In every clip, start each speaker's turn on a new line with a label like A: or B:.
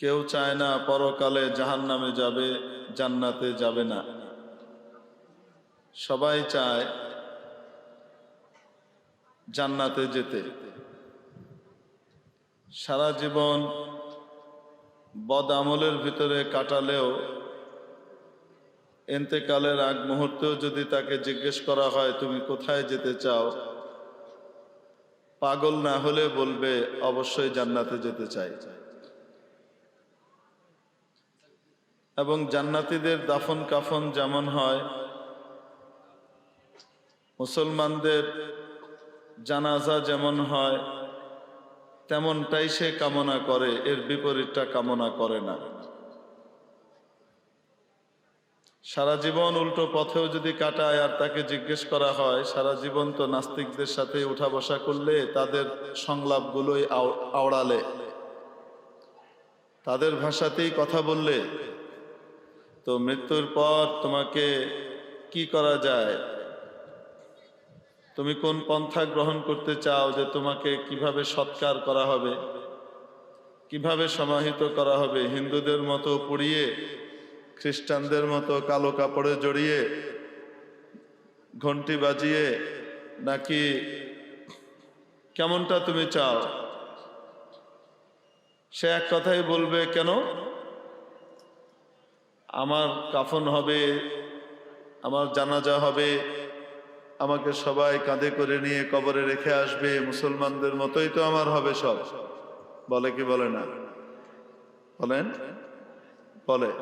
A: কেউ চায় না পরকালে জাহান নামে যাবে, জান্নাতে যাবে না। সবাই চায় জান্নাতে যেতে। সারা জীবন বদ আমলের ভিতরে কাটালেও এন্তেকালের আগ মুহূর্তেও যদি তাকে জিজ্ঞেস করা হয়, তুমি কোথায় যেতে চাও? পাগল না হলে বলবে, অবশ্যই জান্নাতে যেতে চাই। এবং জান্নাতীদের দাফন কাফন যেমন হয়, মুসলমানদের জানাজা যেমন হয়, তেমনটাই সে কামনা করে, এর বিপরীতটা কামনা করে না। সারা জীবন উল্টো পথেও যদি কাটায় আর তাকে জিজ্ঞেস করা হয়, সারা জীবন তো নাস্তিকদের সাথে উঠা বসা করলে তাদের সংলাপগুলোই আওড়ালে। তাদের ভাষাতেই কথা বললে তো মৃত্যুর পর তোমাকে কি করা যায়? তুমি কোন পন্থা গ্রহণ করতে চাও যে তোমাকে কীভাবে সৎকার করা হবে? কীভাবে সমাহিত করা হবে? হিন্দুদের মতো পুড়িয়ে, খ্রিস্টানদের মতো কালো কাপড়ে জড়িয়ে ঘন্টি বাজিয়ে নাকি কেমনটা তুমি চাও? সে এক কথাই বলবে, কেন? আমার কাফন হবে, আমার জানাজা হবে, আমাকে সবাই কাঁধে করে নিয়ে কবরে রেখে আসবে, মুসলমানদের মতোই তো আমার হবে সব। বলে কি বলে না? বলেন? বলে।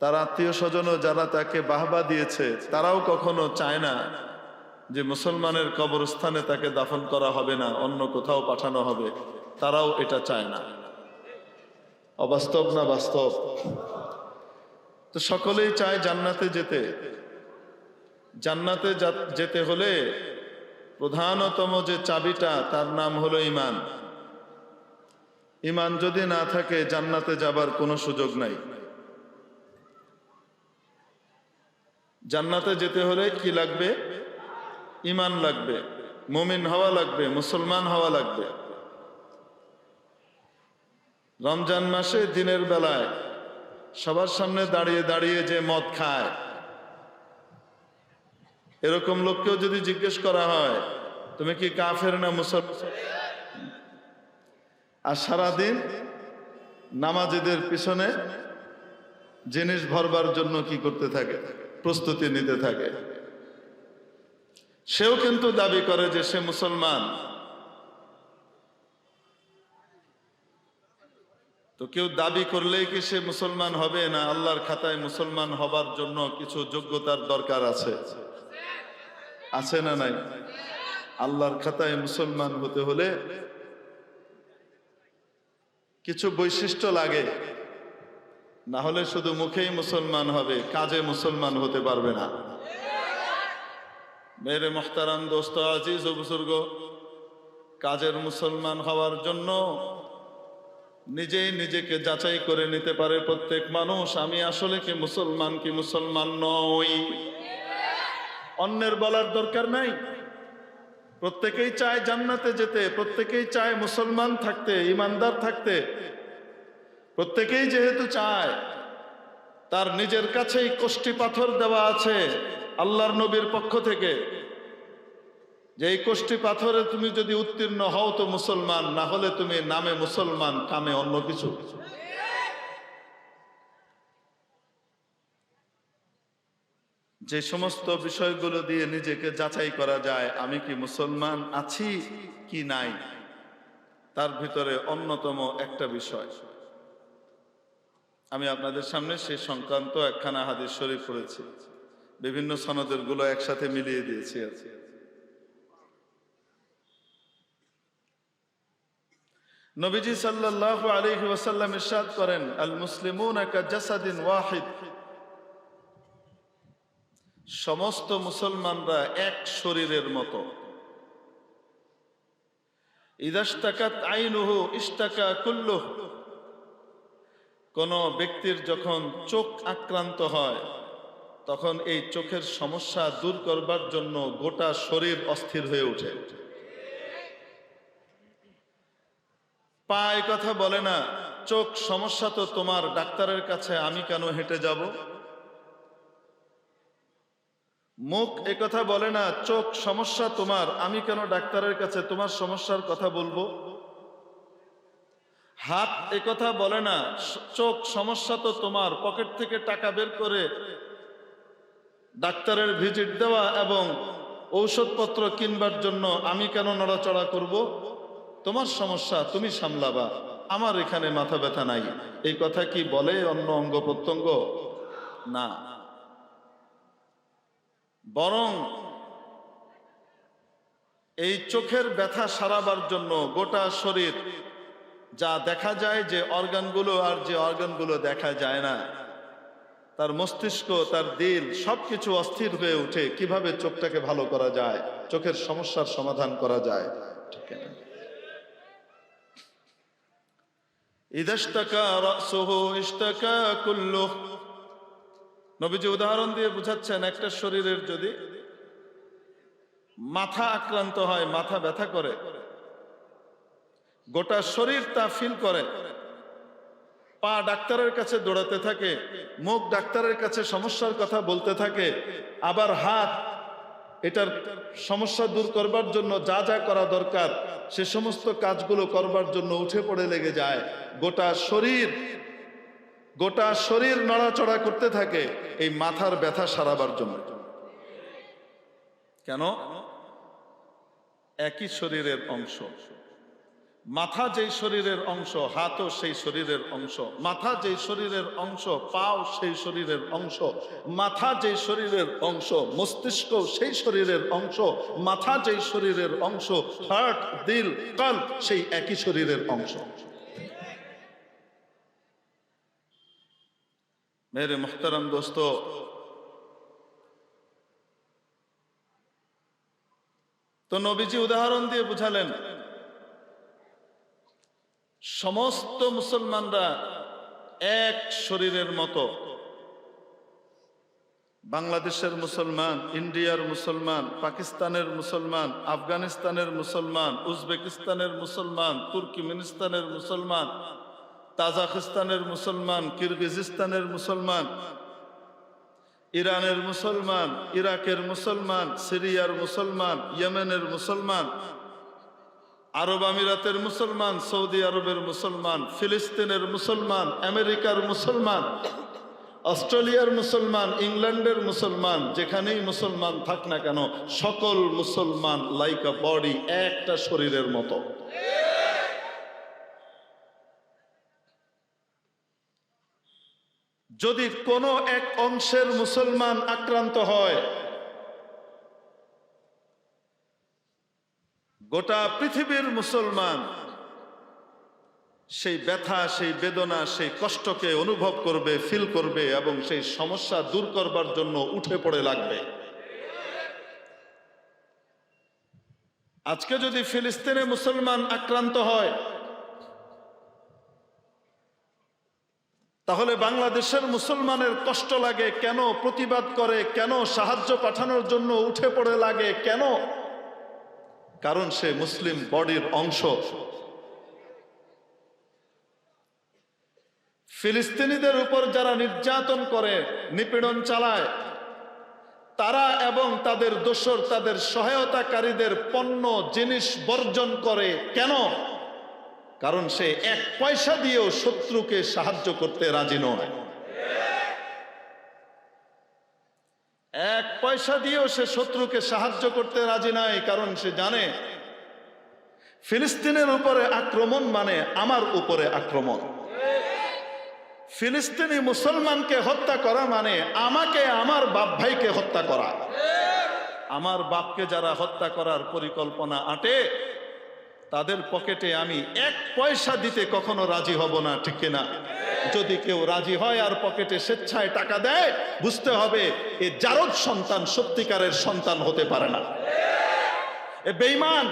A: তার আত্মীয় স্বজনও যারা তাকে বাহবা দিয়েছে, তারাও কখনো চায় না যে মুসলমানের কবরস্থানে তাকে দাফন করা হবে না, অন্য কোথাও পাঠানো হবে। তারাও এটা চায় না। অবাস্তব না বাস্তব? তো সকলেই চায় জান্নাতে যেতে। জান্নাতে যেতে হলে প্রধানতম যে চাবিটা, তার নাম হলো ইমান। ইমান যদি না থাকে, জান্নাতে যাবার কোনো সুযোগ নাই। জান্নাতে যেতে হলে কি লাগবে? ইমান লাগবে, মুমিন হওয়া লাগবে, মুসলমান হওয়া লাগবে। রমজান মাসে দিনের বেলায় সবার সামনে দাঁড়িয়ে দাঁড়িয়ে যে মদ খায়। এরকম লোককেও যদি জিজ্ঞেস করা হয়, তুমি কি কাফের না মুসলমান? আর সারাদিন নামাজিদের পিছনে জিনিস ভরবার জন্য কি করতে থাকে? প্রস্তুতি নিতে থাকে। সেও কিন্তু দাবি করে যে সে মুসলমান। তো কেউ দাবি করলেই কি সে মুসলমান হবে না? আল্লাহর খাতায় মুসলমান হবার জন্য কিছু যোগ্যতার দরকার আছে। আছে না নাই? আল্লাহর খাতায় মুসলমান হতে হলে কিছু বৈশিষ্ট্য লাগে। না হলে শুধু মুখেই মুসলমান হবে, কাজে মুসলমান হতে পারবে না। মেরে মোহতারাম দোস্ত, আজিজ ও বুজুর্গ, কাজের মুসলমান হওয়ার জন্য নিজেই নিজেকে যাচাই করে নিতে পারে প্রত্যেক মানুষ। আমি আসলে কি মুসলমান কি মুসলমান নই। অন্যের বলার দরকার নাই। প্রত্যেকেই চায় জান্নাতে যেতে, প্রত্যেকেই চায় মুসলমান থাকতে, ইমানদার থাকতে। প্রত্যেকেই যেহেতু চায়, তার নিজের কাছেই কষ্টি পাথর দেওয়া আছে আল্লাহর নবীর পক্ষ থেকে। যে এই কোষ্টি পাথরে তুমি যদি উত্তীর্ণ হও তো মুসলমান, না হলে তুমি নামে মুসলমান, কামে অন্য কিছু। যে সমস্ত বিষয়গুলো দিয়ে নিজেকে যাচাই করা যায়, আমি কি মুসলমান আছি কি নাই, তার ভিতরে অন্যতম একটা বিষয়। আমি আপনাদের সামনে সেই সংক্রান্ত একখানা হাদিস শরীফ পড়েছি। বিভিন্ন সনদেরগুলো একসাথে মিলিয়ে দিয়েছি। আছে নবীজি সাল্লাল্লাহু আলাইহি ওসাল্লাম ইরশাদ করেন আল জাসাদিন ওয়াহিদ। সমস্ত মুসলমানরা এক শরীরের মতো। ইদাস্তাকাত আইনুহু কুল্লুহ। কোন ব্যক্তির যখন চোখ আক্রান্ত হয়, তখন এই চোখের সমস্যা দূর করবার জন্য গোটা শরীর অস্থির হয়ে ওঠে। পা কথা বলে না, চোখ সমস্যা তো তোমার ডাক্তারের কাছে, আমি কেন হেঁটে যাব? মুখ কথা বলে না, চোখ সমস্যা তোমার, আমি কেন ডাক্তারের কাছে তোমার সমস্যার কথা বলব? হাত কথা বলে না, চোখ সমস্যা তো তোমার, পকেট থেকে টাকা বের করে ডাক্তারের ভিজিট দেওয়া এবং ঔষধপত্র কিনবার জন্য আমি কেন নড়াচড়া করব? তোমার সমস্যা তুমি সামলাবা। আমার এখানে মাথা ব্যথা নাই। এই কথা কি বলে অন্য অঙ্গ প্রত্যঙ্গ? না। বরং এই চোখের ব্যথা সারাবার জন্য গোটা শরীর যা দেখা যায় যে অর্গানগুলো আর যে অর্গানগুলো দেখা যায় না, তার মস্তিষ্ক, তার দিল সবকিছু অস্থির হয়ে ওঠে। কীভাবে চোখটাকে ভালো করা যায়? চোখের সমস্যার সমাধান করা যায়। ঠিক না ইদাস্তাকা রাসুহু ইস্তাকা কুল্লুহ। নবীজি উদাহরণ দিয়ে বুঝাচ্ছেন, একটা শরীরের যদি মাথা আক্রান্ত হয়, মাথা ব্যথা করে, গোটা শরীর তা ফিল করে, পা ডাক্তারের কাছে দৌড়াতে থাকে, মুখ ডাক্তারের কাছে সমস্যার কথা বলতে থাকে, আবার হাত এটার সমস্যা দূর করবার জন্য যা যা করা দরকার, সে সমস্ত কাজগুলো করবার জন্য উঠে পড়ে লেগে যায়। গোটা শরীর গোটা শরীর নড়াচড়া করতে থাকে এই মাথার ব্যথা সারাবার জন্য। কেন? একই শরীরের অংশ। মাথা যেই শরীরের অংশ, হাতও সেই শরীরের অংশ। মাথা যেই শরীরের অংশ, পাও সেই শরীরের অংশ। মাথা যেই শরীরের অংশ, মস্তিষ্ক সেই শরীরের অংশ। মাথা যেই শরীরের অংশ, হার্ট, দিল কাল সেই একই শরীরের অংশ। মেরে মোহতারাম দোস্ত, তো নবীজি উদাহরণ দিয়ে বুঝালেন সমস্ত মুসলমানরা এক শরীরের মতো। বাংলাদেশের মুসলমান, ইন্ডিয়ার মুসলমান, পাকিস্তানের মুসলমান, আফগানিস্তানের মুসলমান, উজবেকিস্তানের মুসলমান, তুর্কিমিনিস্তানের মুসলমান, তাজাকিস্তানের মুসলমান, কিরগিজিস্তানের মুসলমান, ইরানের মুসলমান, ইরাকের মুসলমান, সিরিয়ার মুসলমান, ইয়েমেনের মুসলমান আরব আমিরাতের মুসলমান, সৌদি আরবের মুসলমান, ফিলিস্তিনের মুসলমান, আমেরিকার মুসলমান, অস্ট্রেলিয়ার মুসলমান, ইংল্যান্ডের মুসলমান, যেখানেই মুসলমান থাক না কেন, সকল মুসলমান লাইক আ বডি একটা শরীরের মতো। যদি কোনো এক অংশের মুসলমান আক্রান্ত হয় গোটা পৃথিবীর মুসলমান সেই ব্যথা, সেই বেদনা, সেই কষ্টকে অনুভব করবে ফিল করবে এবং সেই সমস্যা দূর করবার জন্য উঠে পড়ে লাগবে। আজকে যদি ফিলিস্তিনে মুসলমান আক্রান্ত হয়, তাহলে বাংলাদেশের মুসলমানের কষ্ট লাগে কেন? প্রতিবাদ করে কেন? সাহায্য পাঠানোর জন্য উঠে পড়ে লাগে কেন? কারণ সে মুসলিম বডির অংশ। ফিলিস্তিনিদের উপর যারা নির্যাতন করে, নিপীড়ন চালায়, তারা এবং তাদের দোসর তাদের সহায়তাকারীদের পণ্য, জিনিস বর্জন করে কেন? কারণ সে এক পয়সা দিয়েও শত্রুকে সাহায্য করতে রাজি নয়। এক পয়সা দিয়েও সে শত্রুকে সাহায্য করতে রাজি নাই, কারণ সে জানে ফিলিস্তিনের উপরে আক্রমণ মানে আমার উপরে আক্রমণ। ফিলিস্তিনি মুসলমানকে হত্যা করা মানে আমাকে আমার বাপ ভাইকে হত্যা করা। আমার বাপকে যারা হত্যা করার পরিকল্পনা আটে, তাদের পকেটে আমি এক পয়সা দিতে কখনো রাজি হব না, ঠিক কিনা? যদি কেউ রাজি হয় আর পকেটে স্বেচ্ছায় টাকা দেয়, বুঝতে হবে এ জারদ সন্তান সত্যিকারের সন্তান হতে পারে না। এ বেইমান